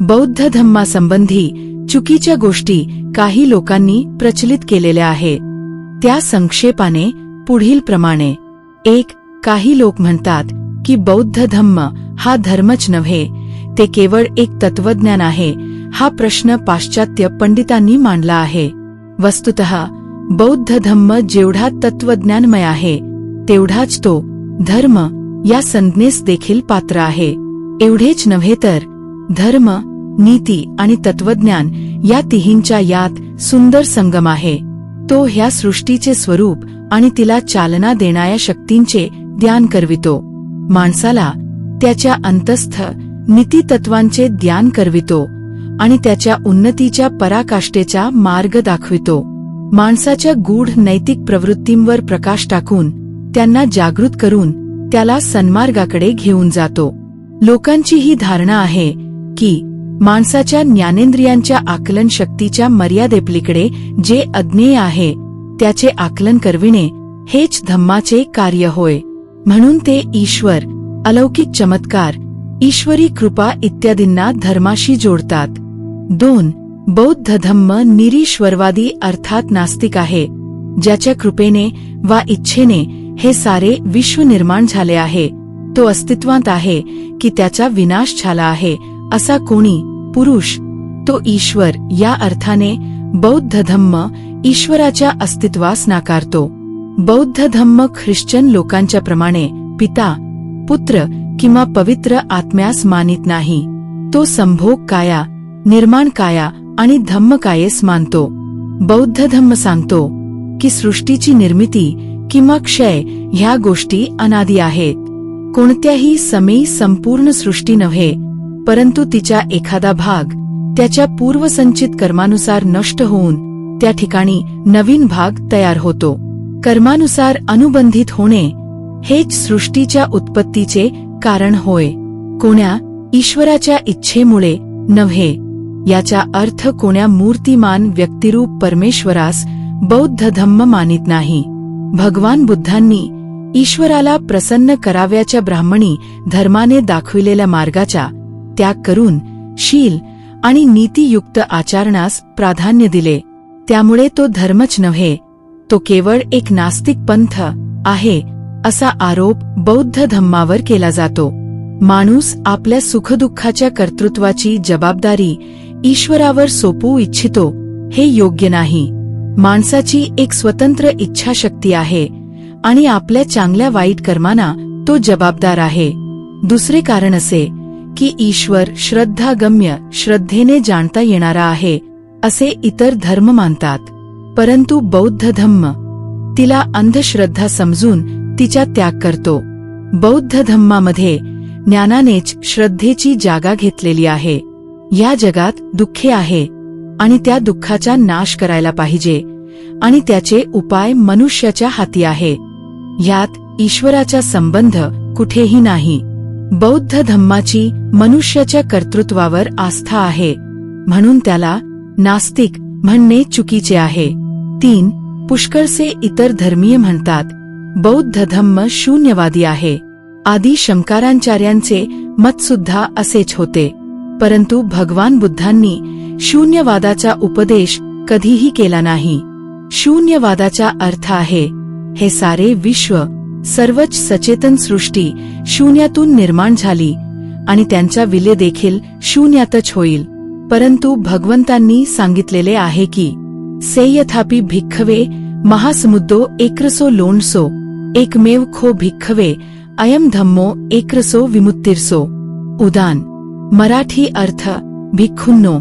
बौद्ध धम्मासंबंधी चुकीच्या गोष्टी काही लोकांनी प्रचलित केलेल्या आहेत त्या संक्षेपाने पुढील प्रमाणे. एक काही लोक म्हणतात की बौद्ध धम्म हा धर्मच नव्हे ते केवळ एक तत्वज्ञान आहे हा प्रश्न पाश्चात्य पंडितांनी मांडला आहे. वस्तुत बौद्ध धम्म जेवढा तत्वज्ञानमय आहे तेवढाच तो धर्म या संज्ञेस देखील पात्र आहे. एवढेच नव्हे तर धर्म नीती आणि तत्वज्ञान या तिहींच्या यात सुंदर संगम आहे. तो ह्या सृष्टीचे स्वरूप आणि तिला चालना देणाऱ्या शक्तींचे ध्यान करवितो. माणसाला त्याच्या अंतस्थ नीतितत्वांचे ध्यान करवितो आणि त्याच्या उन्नतीच्या पराकाष्ठेचा मार्ग दाखवितो. माणसाच्या गूढ नैतिक प्रवृत्तींवर प्रकाश टाकून त्यांना जागृत करून त्याला सन्मार्गाकडे घेऊन जातो. लोकांची ही धारणा आहे की माणसाच्या ज्ञानेंद्रियांच्या आकलन शक्तीच्या मर्यादेपलीकडे जे अज्ञेय आहे त्याचे आकलन करविणे हेच धम्माचे कार्य होय. म्हणून ते ईश्वर अलौकिक चमत्कार ईश्वरी कृपा इत्यादींना धर्माशी जोडतात. दोन बौद्ध धम्म निरीश्वरवादी अर्थात नास्तिक आहे ज्याच्या कृपेने वा इच्छेने हे सारे विश्व निर्माण झाले आहे. तो अस्तित्वात आहे की त्याचा विनाश झाला आहे असा कोणी पुरुष तो ईश्वर या अर्थाने बौद्ध धम्म ईश्वराच्या अस्तित्वास नाकारतो. बौद्ध धम्म ख्रिश्चन लोकांच्या प्रमाणे पिता पुत्र किंवा पवित्र आत्म्यास मानित नाही. तो संभोग काया निर्माण काया आणि धम्म कायेस मानतो. बौद्ध धम्म सांगतो की सृष्टीची निर्मिती किंवा क्षय ह्या गोष्टी अनादी आहेत. कोणत्याही समेई संपूर्ण सृष्टी नव्हे परंतु तिचा एखादा भाग त्याच्या पूर्वसंचित कर्मानुसार नष्ट होऊन त्या ठिकाणी नवीन भाग तयार होतो. कर्मानुसार अनुबंधित होणे हेच सृष्टीच्या उत्पत्तीचे कारण होय. कोण्या ईश्वराच्या इच्छेमुळे नव्हे. याचा अर्थ कोण्या मूर्तिमान व्यक्तिरूप परमेश्वरास बौद्ध धम्म मानित नाही. भगवान बुद्धांनी ईश्वराला प्रसन्न कराव्याच्या ब्राह्मणी धर्माने दाखविलेल्या मार्गाच्या त्याग करून शील आणि नीतीयुक्त आचरणास प्राधान्य दिले. त्यामुळे तो धर्मच नव्हे तो केवळ एक नास्तिक पंथ आहे असा आरोप बौद्ध धम्मावर केला जातो. माणूस आपल्या सुखदुःखाच्या कर्तृत्वाची जबाबदारी ईश्वरावर सोपवू इच्छितो हे योग्य नाही. माणसाची एक स्वतंत्र इच्छाशक्ती आहे आणि आपल्या चांगल्या वाईट कर्मांना तो जबाबदार आहे. दुसरे कारण असे की ईश्वर श्रद्धागम्य श्रद्धेने जाणता येणारा आहे असे इतर धर्म मानतात. परंतु बौद्ध धम्म तिला अंधश्रद्धा समजून तिचा त्याग करतो. बौद्ध धम्मामध्ये ज्ञानानेच श्रद्धेची जागा घेतलेली आहे. या जगात दुःखे आहे आणि त्या दुःखाचा नाश करायला पाहिजे आणि त्याचे उपाय मनुष्याच्या हाती आहे. यात ईश्वराचा संबंध कुठेही नाही. बौद्ध धम्माची मनुष्याच्या कर्तृत्वावर आस्था आहे. म्हणून त्याला नास्तिक म्हणणे चुकीचे आहे. तीन पुष्कळसे इतर धर्मीय म्हणतात बौद्ध धम्म शून्यवादी आहे. आदी शंकराचार्यांचे मतसुद्धा असेच होते. परंतु भगवान बुद्धांनी शून्यवादाचा उपदेश कधीही केला नाही. शून्यवादाचा अर्थ आहे हे सारे विश्व सर्वच सचेतन सृष्टी शून्यातून निर्माण झाली आणि त्यांचा विले देखील शून्यातच होईल. परंतु भगवंतांनी सांगितलेले आहे की सेयथापि भिक्खवे महासमुद्दो एकरसो लोणसो एकमेव खो भिक्खवे अयम धम्मो एकरसो विमुत्तिरसो. उदान मराठी अर्थ भिक्खुन्नो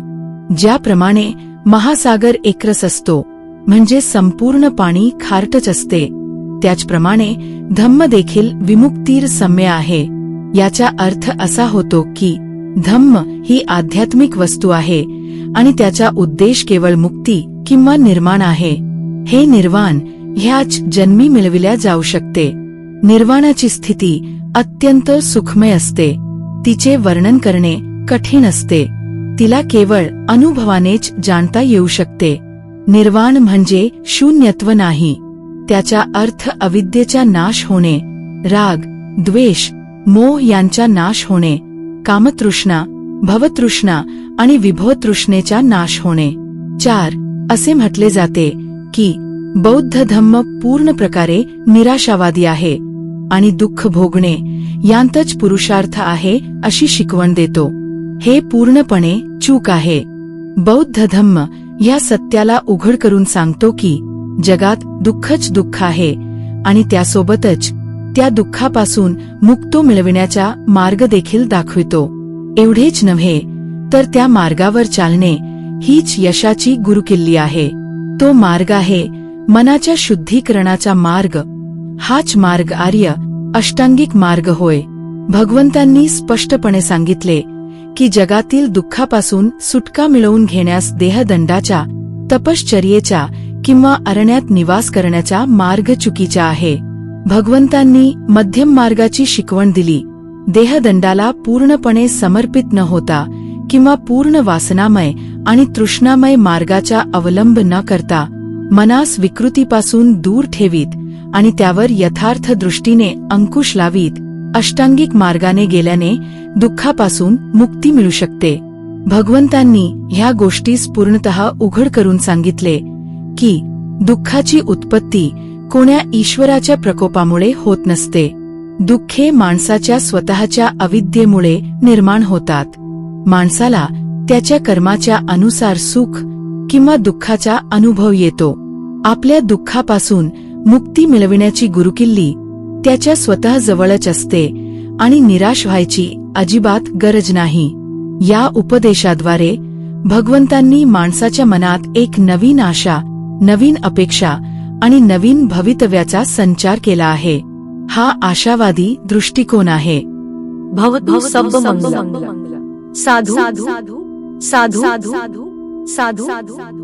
ज्याप्रमाणे महासागर एकरस असतो म्हणजे संपूर्ण पाणी खारटच असते. त्याचप्रमाणे धम्म देखील विमुक्तीर सम्य आहे. याचा अर्थ असा होतो की धम्म ही आध्यात्मिक वस्तू आहे आणि त्याचा उद्देश केवळ मुक्ती किंवा निर्माण आहे. हे निर्वाण ह्याच जन्मी मिळविल्या जाऊ शकते. निर्वाणाची स्थिती अत्यंत सुखमय असते. तिचे वर्णन करणे कठीण असते. तिला केवळ अनुभवानेच जाणता येऊ शकते. निर्वाण म्हणजे शून्यत्व नाही. त्याचा अर्थ अविद्येचा नाश होणे राग द्वेष मोह यांचा नाश होणे कामतृष्णा भवतृष्णा आणि विभवतृष्णेचा नाश होणे. चार असे म्हटले जाते की बौद्ध धम्म पूर्ण प्रकारे निराशावादी आहे आणि दुःख भोगणे यांतच पुरुषार्थ आहे अशी शिकवण देतो. हे पूर्णपणे चूक आहे. बौद्ध धम्म या सत्याला उघड करून सांगतो की जगात दुःखच दुःख आहे आणि त्यासोबतच त्या दुःखापासून मुक्तो मिळविण्याचा मार्ग देखील दाखवितो. एवढेच नव्हे तर त्या मार्गावर चालणे हीच यशाची गुरुकिल्ली आहे. तो मार्ग आहे मनाच्या शुद्धीकरणाचा मार्ग. हाच मार्ग आर्य अष्टांगिक मार्ग होय. भगवंतांनी स्पष्टपणे सांगितले की जगातील दुःखापासून सुटका मिळवून घेण्यास देहदंडाच्या तपश्चर्येचा किंवा अरण्यात निवास करण्याचा मार्ग चुकीचा आहे. भगवंतांनी मध्यम मार्गाची शिकवण दिली. देहदंडाला पूर्णपणे समर्पित न होता किंवा पूर्ण वासनामय आणि तृष्णामय मार्गाचा अवलंब न करता मनास विकृतीपासून दूर ठेवीत आणि त्यावर यथार्थ दृष्टीने अंकुश लावीत अष्टांगिक मार्गाने गेल्याने दुःखापासून मुक्ती मिळू शकते. भगवंतांनी ह्या गोष्टीस पूर्णतः उघड करून सांगितले की दुःखाची उत्पत्ती कोण्या ईश्वराच्या प्रकोपामुळे होत नसते. दुःखे माणसाच्या स्वतःच्या अविद्येमुळे निर्माण होतात. माणसाला त्याच्या कर्माच्या अनुसार सुख किंवा दुःखाचा अनुभव येतो. आपल्या दुःखापासून मुक्ती मिळविण्याची गुरुकिल्ली त्याच्या स्वतः जवळच असते आणि निराश व्हायची अजिबात गरज नाही. या उपदेशाद्वारे भगवंतांनी माणसाच्या मनात एक नवीन आशा नवीन अपेक्षा आणि नवीन भवितव्याचा संचार केला आहे हा आशावादी दृष्टिकोन आहे भवतु सब मंगल साधु साधु साधु साधु साधु